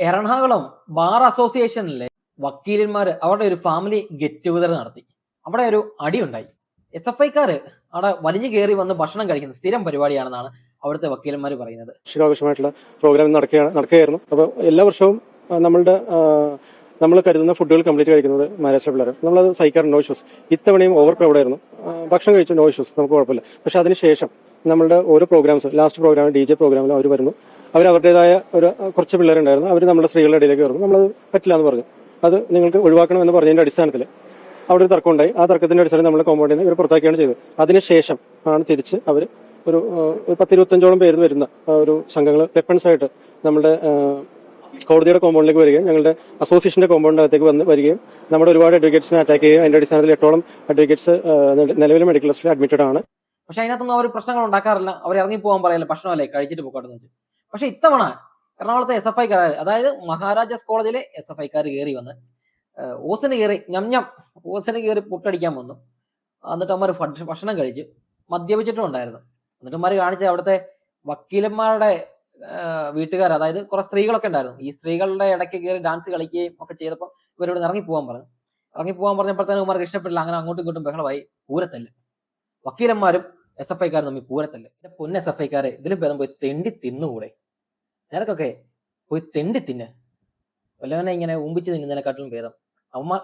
Ernakulam bar അസോസിയേഷനിലെ വക്കീലന്മാർ അവരുടെ ഒരു family get together നടത്തി. അവിടെ ഒരു അടിയുണ്ടായി എസ് എഫ് ഐക്കാർ അവിടെ വലിഞ്ഞു കയറി വന്ന് ഭക്ഷണം കഴിക്കുന്ന സ്ഥിരം പരിപാടിയാണെന്നാണ് അവിടുത്തെ വക്കീലന്മാർ പറയുന്നത്. വാർഷികാഘോഷമായിട്ടുള്ള പ്രോഗ്രാം നടക്കുകയാണ് നടക്കുകയായിരുന്നു. അപ്പോൾ എല്ലാ വർഷവും നമ്മളുടെ നമ്മൾ കരുതുന്ന ഫുഡുകൾ കംപ്ലീറ്റ് കഴിക്കുന്നത് മഹാരാഷ്ട്ര പിള്ളേർ നമ്മളത് സഹിക്കാറ് നോ ഇഷ്യൂസ് ഇത്തവണയും ഓവർ ക്രൗഡ് ആയിരുന്നു ഭക്ഷണം കഴിച്ചു നോ ഇഷ്യൂസ് നമുക്ക് കുഴപ്പമില്ല. പക്ഷെ അതിനുശേഷം നമ്മളുടെ ഓരോ programmes last programme D J പ്രോഗ്രാമിൽ അവർ വരുന്നു. അവർ അവരുടേതായ ഒരു കുറച്ച് പിള്ളേരുണ്ടായിരുന്നു. അവർ നമ്മുടെ സ്ത്രീകളുടെ ഇടയിലേക്ക് വരുന്നു നമ്മളത് പറ്റില്ല എന്ന് പറഞ്ഞു. അത് നിങ്ങൾക്ക് ഒഴിവാക്കണം എന്ന് പറഞ്ഞതിന്റെ അടിസ്ഥാനത്തിൽ അവിടെ ഒരു തർക്കമുണ്ടായി. ആ തർക്കത്തിന്റെ അടിസ്ഥാനത്തിൽ നമ്മൾ കോമ്പൗണ്ടിൽ നിന്ന് ഇവർ പുറത്താക്കിയാണ് ചെയ്തത്. അതിനുശേഷം ആണ് തിരിച്ച് അവർ ഒരു ഒരു പത്തിരുപത്തഞ്ചോളം പേര് വരുന്ന ഒരു സംഘങ്ങൾ വെപ്പൺസ് ആയിട്ട് നമ്മുടെ കോടതിയുടെ കോമ്പൗണ്ടിലേക്ക് വരികയും ഞങ്ങളുടെ അസോസിയേഷന്റെ കോമ്പൗണ്ടിനകത്തേക്ക് വന്ന് വരികയും നമ്മുടെ ഒരുപാട് അഡ്വക്കേറ്റ്സിനെ അറ്റാക്ക് ചെയ്യുകയും അതിന്റെ അടിസ്ഥാനത്തിൽ എട്ടോളം അഡ്വക്കേറ്റ്സ് നിലവിൽ മെഡിക്കൽ ഹോസ്പിറ്റലിൽ അഡ്മിറ്റഡ് ആണ്. പക്ഷെ അതിനകത്തൊന്നും അവർ പ്രശ്നങ്ങൾ ഉണ്ടാക്കാറില്ല. അവർ ഇറങ്ങി പോകാൻ പറയല്ല? ഭക്ഷണമല്ലേ? കഴിച്ചിട്ട് പോകട്ടെ എന്ന് വെച്ച് പക്ഷെ ഇത്തവണ എറണാകുളത്തെ എസ് എഫ് ഐക്കാർ അതായത് മഹാരാജാസ് കോളേജിലെ എസ് എഫ് ഐക്കാർ കയറി വന്ന് ഓസിന് കയറി ഞം ഓസിന് കയറി പുട്ടടിക്കാൻ വന്നു. എന്നിട്ട് അമ്മ ഭക്ഷണം കഴിച്ച്. മദ്യപിച്ചിട്ടും ഉണ്ടായിരുന്നു. എന്നിട്ട് അമ്മ കാണിച്ച അവിടുത്തെ വക്കീലന്മാരുടെ വീട്ടുകാർ അതായത് കുറെ സ്ത്രീകളൊക്കെ ഉണ്ടായിരുന്നു. ഈ സ്ത്രീകളുടെ ഇടയ്ക്ക് കയറി ഡാൻസ് കളിക്കുകയും ഒക്കെ ചെയ്തപ്പോൾ ഇവരോട് ഇറങ്ങി പോകാൻ പറഞ്ഞു. ഇറങ്ങി പോകാൻ പറഞ്ഞപ്പോഴത്തേനും ഉമാർക്ക് ഇഷ്ടപ്പെട്ടില്ല. അങ്ങനെ അങ്ങോട്ടും ഇങ്ങോട്ടും ബഹളമായി. പൂരത്തല്ല്. വക്കീലന്മാരും എസ് എഫ് ഐക്കാർ തമ്മിൽ പൂരത്തല്ലേ എന്റെ പൊന്ന് എസ് എഫ് ഐക്കാരെ ഇതിലും ഭേദം പോയി തെണ്ടി തിന്നുകൂടെ നിനക്കൊക്കെ പോയി തെണ്ടി തിന്ന്. വല്ലവനെ ഇങ്ങനെ ഊമ്പിച്ച് തിന്നുന്നതിനെക്കാട്ടിലും ഭേദം.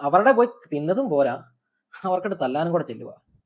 അവരുടെ പോയി തിന്നതും പോരാ. അവർക്കിട്ട് തല്ലാനും കൂടെ ചെല്ലുക